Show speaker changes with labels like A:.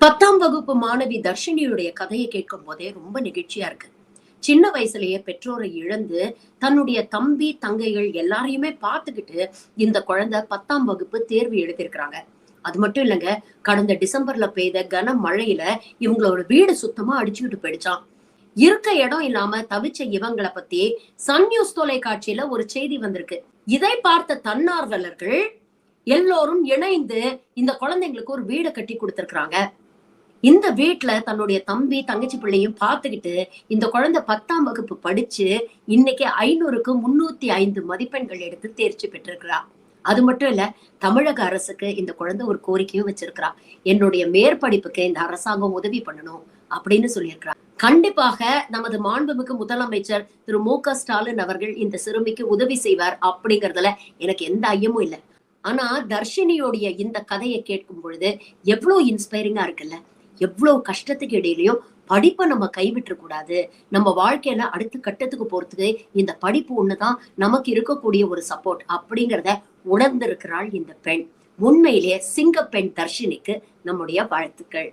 A: பத்தாம் வகுப்பு மாணவி தர்ஷினியுடைய கதையை கேட்கும் போதே ரொம்ப நெகிழ்ச்சியா இருக்கு. சின்ன வயசுலயே பெற்றோரை இழந்து தன்னுடைய தம்பி தங்கைகள் எல்லாரையுமே பார்த்துக்கிட்டு இந்த குழந்தை பத்தாம் வகுப்பு தேர்வு எழுதியிருக்கிறாங்க. அது மட்டும் இல்லைங்க கடந்த டிசம்பர்ல பெய்த கன மழையில இவங்களோட வீடு சுத்தமா அடிச்சுக்கிட்டு போயிடுச்சான் இருக்க இடம் இல்லாம தவிச்ச இவங்களை பத்தி சன் நியூஸ் தொலைக்காட்சியில ஒரு செய்தி வந்திருக்கு. இதை பார்த்த தன்னார்வலர்கள் எல்லோரும் இணைந்து இந்த குழந்தைங்களுக்கு ஒரு வீடை கட்டி கொடுத்திருக்கிறாங்க. இந்த வீட்டுல தன்னுடைய தம்பி தங்கச்சி பிள்ளையும் பார்த்துக்கிட்டு இந்த குழந்தை பத்தாம் வகுப்பு படிச்சு இன்னைக்கு ஐநூறுக்கு முன்னூத்தி ஐந்து மதிப்பெண்கள் எடுத்து தேர்ச்சி பெற்றிருக்கிறா. அது மட்டும் இல்ல தமிழக அரசுக்கு இந்த குழந்தை ஒரு கோரிக்கையும் வச்சிருக்கிறா. என்னுடைய மேற்படிப்புக்கு இந்த அரசாங்கம் உதவி பண்ணணும் அப்படின்னு சொல்லியிருக்கிறா. கண்டிப்பாக நமது மாண்புமிகு முதலமைச்சர் திரு மு க ஸ்டாலின் அவர்கள் இந்த சிறுமிக்கு உதவி செய்வார் அப்படிங்கறதுல எனக்கு எந்த ஐயமும் இல்லை. ஆனா தர்ஷினியோடைய இந்த கதையை கேட்கும் பொழுது எவ்வளவு இன்ஸ்பைரிங்கா இருக்குல்ல? எவ்வளவு கஷ்டத்துக்கு இடையிலையும் படிப்பை நம்ம கைவிட்டுற கூடாது நம்ம வாழ்க்கையில அடுத்த கட்டத்துக்கு போறதுக்கு இந்த படிப்பு ஒண்ணுதான் நமக்கு இருக்கக்கூடிய ஒரு சப்போர்ட் அப்படிங்கிறத உணர்ந்திருக்கிறாள் இந்த பெண். உண்மையிலேயே சிங்க பெண் தர்ஷினிக்கு நம்முடைய வாழ்த்துக்கள்.